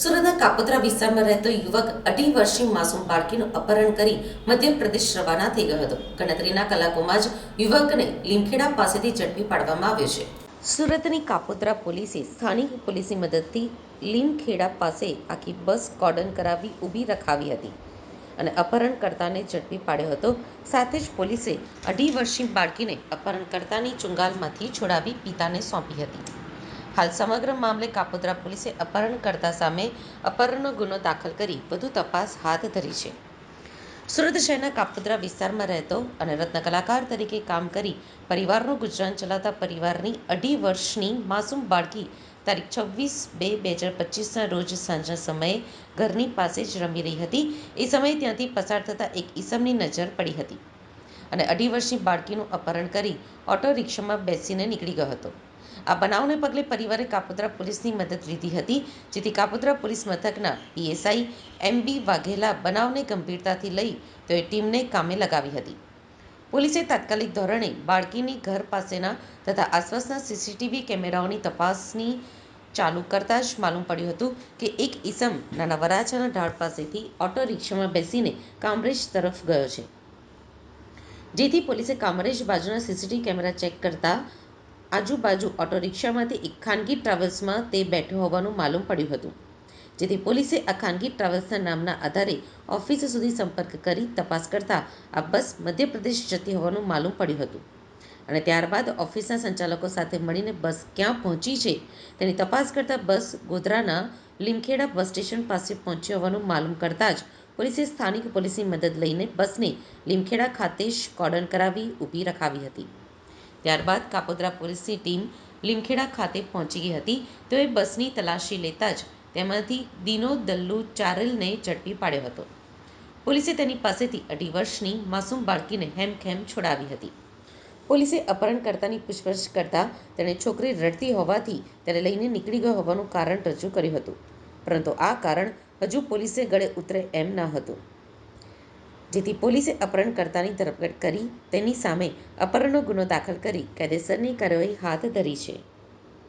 સુરતના કાપોદ્રા વિસ્તારમાં રહેતો યુવક અઢી વર્ષની માસૂમ બાળકીનું અપહરણ કરી મધ્યપ્રદેશ રવાના થઈ ગયો હતો. ગણતરીના કલાકોમાં જ યુવકને લીમખેડા પાસેથી ઝડપી પાડવામાં આવ્યો છે. સુરતની કાપોદ્રા પોલીસે સ્થાનિક પોલીસની મદદથી લીમખેડા પાસે આખી બસ કોર્ડન કરાવી ઊભી રખાવી હતી અને અપહરણકર્તાને ઝડપી પાડ્યો હતો. સાથે જ પોલીસે અઢી વર્ષની બાળકીને અપહરણકર્તાની ચુંગાલમાંથી છોડાવી પિતાને સોંપી હતી. હાલ સમગ્ર મામલે કાપોદ્રા પોલીસે અપહરણકર્તા સામે અપહરણનો ગુનો દાખલ કરી વધુ તપાસ હાથ ધરી છે. સુરત શહેરના કાપોદ્રા વિસ્તારમાં રહેતો અને રત્ન કલાકાર તરીકે કામ કરી પરિવારનું ગુજરાન ચલાવતા પરિવારની અઢી વર્ષની માસૂમ બાળકી તારીખ છવ્વીસ બે બે હજાર પચીસના રોજ સાંજના સમયે ઘરની પાસે જ રમી રહી હતી. એ સમયે ત્યાંથી પસાર થતાં એક ઈસમની નજર પડી હતી અને અઢી વર્ષની બાળકીનું અપહરણ કરી ઓટો રિક્ષામાં બેસીને નીકળી ગયો હતો. આ બનાવને પગલે પરિવારે કાપોદ્રા પોલીસની મદદ લીધી હતી, જેથી કાપોદ્રા પોલીસ મથકના પીએસઆઈ એમ વાઘેલા બનાવને ગંભીરતાથી લઈ તેઓએ ટીમને કામે લગાવી હતી. પોલીસે તાત્કાલિક ધોરણે બાળકીની ઘર પાસેના તથા આસપાસના સીસીટીવી કેમેરાઓની તપાસની ચાલુ કરતાં જ માલુમ પડ્યું હતું કે એક ઈસમ નાના વરાછાના ઢાળ પાસેથી ઓટો રિક્ષામાં બેસીને કામરેજ તરફ ગયો છે. જેથી પોલીસે કામરેજ બાજુના સીસીટીવી કેમેરા ચેક કરતા આજુબાજુ ઓટો રિક્ષામાંથી એક ખાનગી ટ્રાવેલ્સમાં તે બેઠો હોવાનું માલુમ પડ્યું હતું, જેથી પોલીસે આ ખાનગી ટ્રાવેલ્સના નામના આધારે ઓફિસ સુધી સંપર્ક કરી તપાસ કરતા આ બસ મધ્યપ્રદેશ જતી હોવાનું માલુમ પડ્યું હતું. અને ત્યારબાદ ઓફિસના સંચાલકો સાથે મળીને બસ ક્યાં પહોંચી છે તેની તપાસ કરતા બસ ગોધરાના લીમખેડા બસ સ્ટેશન પાસે પહોંચી હોવાનું માલુમ કરતાં જ પોલીસે સ્થાનિક પોલીસની મદદ લઈને બસને લીમખેડા ખાતે જ કોર્ડન કરાવી ઊભી રખાવી હતી. ત્યારબાદ કાપોદ્રા પોલીસની ટીમ લીમખેડા ખાતે પહોંચી ગઈ હતી. તેઓએ બસની તલાશી લેતા જ તેમાંથી દિનો દલ્લુ ચારેલને ઝડપી પાડ્યો હતો. પોલીસે તેની પાસેથી અઢી વર્ષની માસૂમ બાળકીને હેમખેમ છોડાવી હતી. પોલીસે અપહરણકર્તાની પૂછપરછ કરતા તેણે છોકરી રડતી હોવાથી તેને લઈને નીકળી ગયો હોવાનું કારણ રજૂ કર્યું હતું. પરંતુ આ કારણ હજુ પોલીસે ગળે ઉતરે એમ ન હતું. જેથી પોલીસે અપહરણકર્તાની ધરપકડ કરી તેની સામે અપહરણનો ગુનો દાખલ કરી કાયદેસરની કાર્યવાહી હાથ ધરી છે.